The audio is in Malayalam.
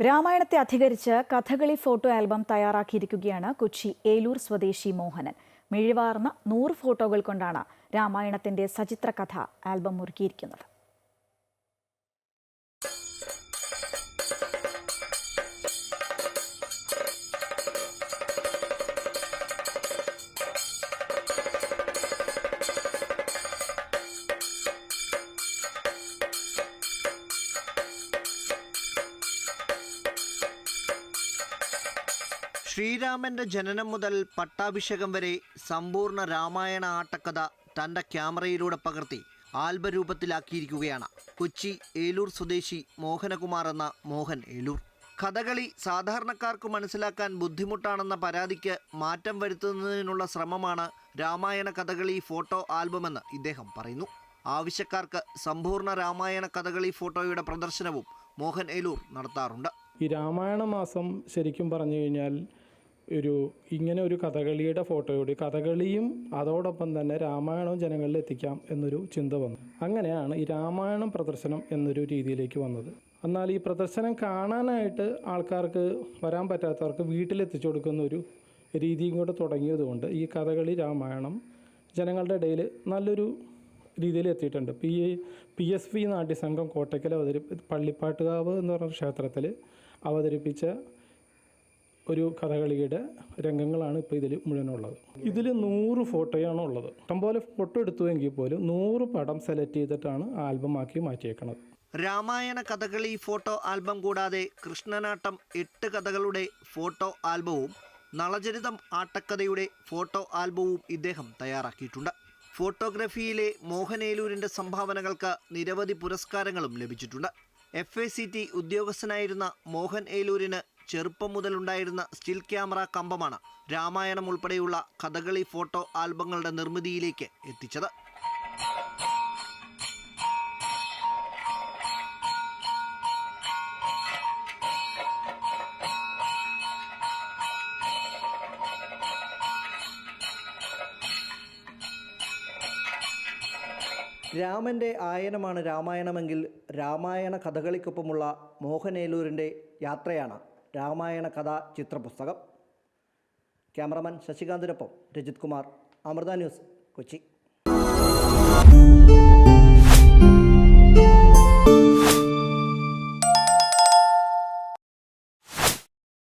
രാമായണത്തെ അധികരിച്ച് കഥകളി ഫോട്ടോ ആൽബം തയ്യാറാക്കിയിരിക്കുകയാണ് കൊച്ചി ഏലൂർ സ്വദേശി മോഹനൻ. മിഴിവാർന്ന നൂറ് ഫോട്ടോകൾ കൊണ്ടാണ് രാമായണത്തിന്റെ സചിത്ര കഥ ആൽബം ഒരുക്കിയിരിക്കുന്നത് ശ്രീരാമന്റെ ജനനം മുതൽ പട്ടാഭിഷേകം വരെ സമ്പൂർണ രാമായണ ആട്ടക്കഥ തന്റെ ക്യാമറയിലൂടെ പകർത്തി ആൽബരൂപത്തിലാക്കിയിരിക്കുകയാണ്. കൊച്ചി ഏലൂർ സ്വദേശി മോഹനകുമാർ എന്ന മോഹൻ ഏലൂർ. കഥകളി സാധാരണക്കാർക്ക് മനസ്സിലാക്കാൻ ബുദ്ധിമുട്ടാണെന്ന പരാതിക്ക് മാറ്റം വരുത്തുന്നതിനുള്ള ശ്രമമാണ് രാമായണ കഥകളി ഫോട്ടോ ആൽബമെന്ന് ഇദ്ദേഹം പറയുന്നു. ആവശ്യക്കാർക്ക് സമ്പൂർണ രാമായണ കഥകളി ഫോട്ടോയുടെ പ്രദർശനവും മോഹൻ ഏലൂർ നടത്താറുണ്ട്. ഈ രാമായണ മാസം ശരിക്കും പറഞ്ഞു കഴിഞ്ഞാൽ ഒരു ഇങ്ങനെ ഒരു കഥകളിയുടെ ഫോട്ടോയോട് കഥകളിയും അതോടൊപ്പം തന്നെ രാമായണവും ജനങ്ങളിൽ എത്തിക്കാം എന്നൊരു ചിന്ത വന്നു. അങ്ങനെയാണ് ഈ രാമായണം പ്രദർശനം എന്നൊരു രീതിയിലേക്ക് വന്നത്. എന്നാൽ ഈ പ്രദർശനം കാണാനായിട്ട് ആൾക്കാർക്ക് വരാൻ പറ്റാത്തവർക്ക് വീട്ടിലെത്തിച്ചു കൊടുക്കുന്ന ഒരു രീതിയും കൂടെ തുടങ്ങിയതുകൊണ്ട് ഈ കഥകളി രാമായണം ജനങ്ങളുടെ ഇടയിൽ നല്ലൊരു രീതിയിൽ എത്തിയിട്ടുണ്ട്. P P S P Natyasangham Kottakkal അവതരി Pallippattukavu എന്ന് പറഞ്ഞ ക്ഷേത്രത്തിൽ അവതരിപ്പിച്ച ഒരു കഥകളിയുടെ രംഗങ്ങളാണ് ഇപ്പോൾ ഇതിൽ മുഴുവനുള്ളത്. ഇതിൽ നൂറ് ഫോട്ടോയാണ് ഉള്ളത്. ഇഷ്ടംപോലെ ഫോട്ടോ എടുത്തുവെങ്കിൽ പോലും നൂറ് പടം സെലക്ട് ചെയ്തിട്ടാണ് ആൽബമാക്കി മാറ്റിയേക്കണത്. രാമായണ കഥകളി ഫോട്ടോ ആൽബം കൂടാതെ കൃഷ്ണനാട്ടം എട്ട് കഥകളുടെ ഫോട്ടോ ആൽബവും നളചരിതം ആട്ടക്കഥയുടെ ഫോട്ടോ ആൽബവും ഇദ്ദേഹം തയ്യാറാക്കിയിട്ടുണ്ട്. ഫോട്ടോഗ്രഫിയിലെ മോഹനേലൂരിന്റെ സംഭാവനകൾക്ക് നിരവധി പുരസ്കാരങ്ങളും ലഭിച്ചിട്ടുണ്ട്. എഫ് എ സി ടി ഉദ്യോഗസ്ഥനായിരുന്ന മോഹൻ ഏലൂരിന് ചെറുപ്പം മുതലുണ്ടായിരുന്ന സ്റ്റിൽ ക്യാമറ കമ്പമാണ് രാമായണം ഉൾപ്പെടെയുള്ള കഥകളി ഫോട്ടോ ആൽബങ്ങളുടെ നിർമ്മിതിയിലേക്ക് എത്തിച്ചത്. രാമന്റെ ആയനമാണ് രാമായണമെങ്കിൽ രാമായണ കഥകളിക്കൊപ്പമുള്ള മോഹനേലൂരിന്റെ യാത്രയാണ്. രാമായണ കഥാ ചിത്രപുസ്തകം. ക്യാമറമാൻ ശശികാന്തിനൊപ്പം രജിത് കുമാർ അമൃത ന്യൂസ് കൊച്ചി.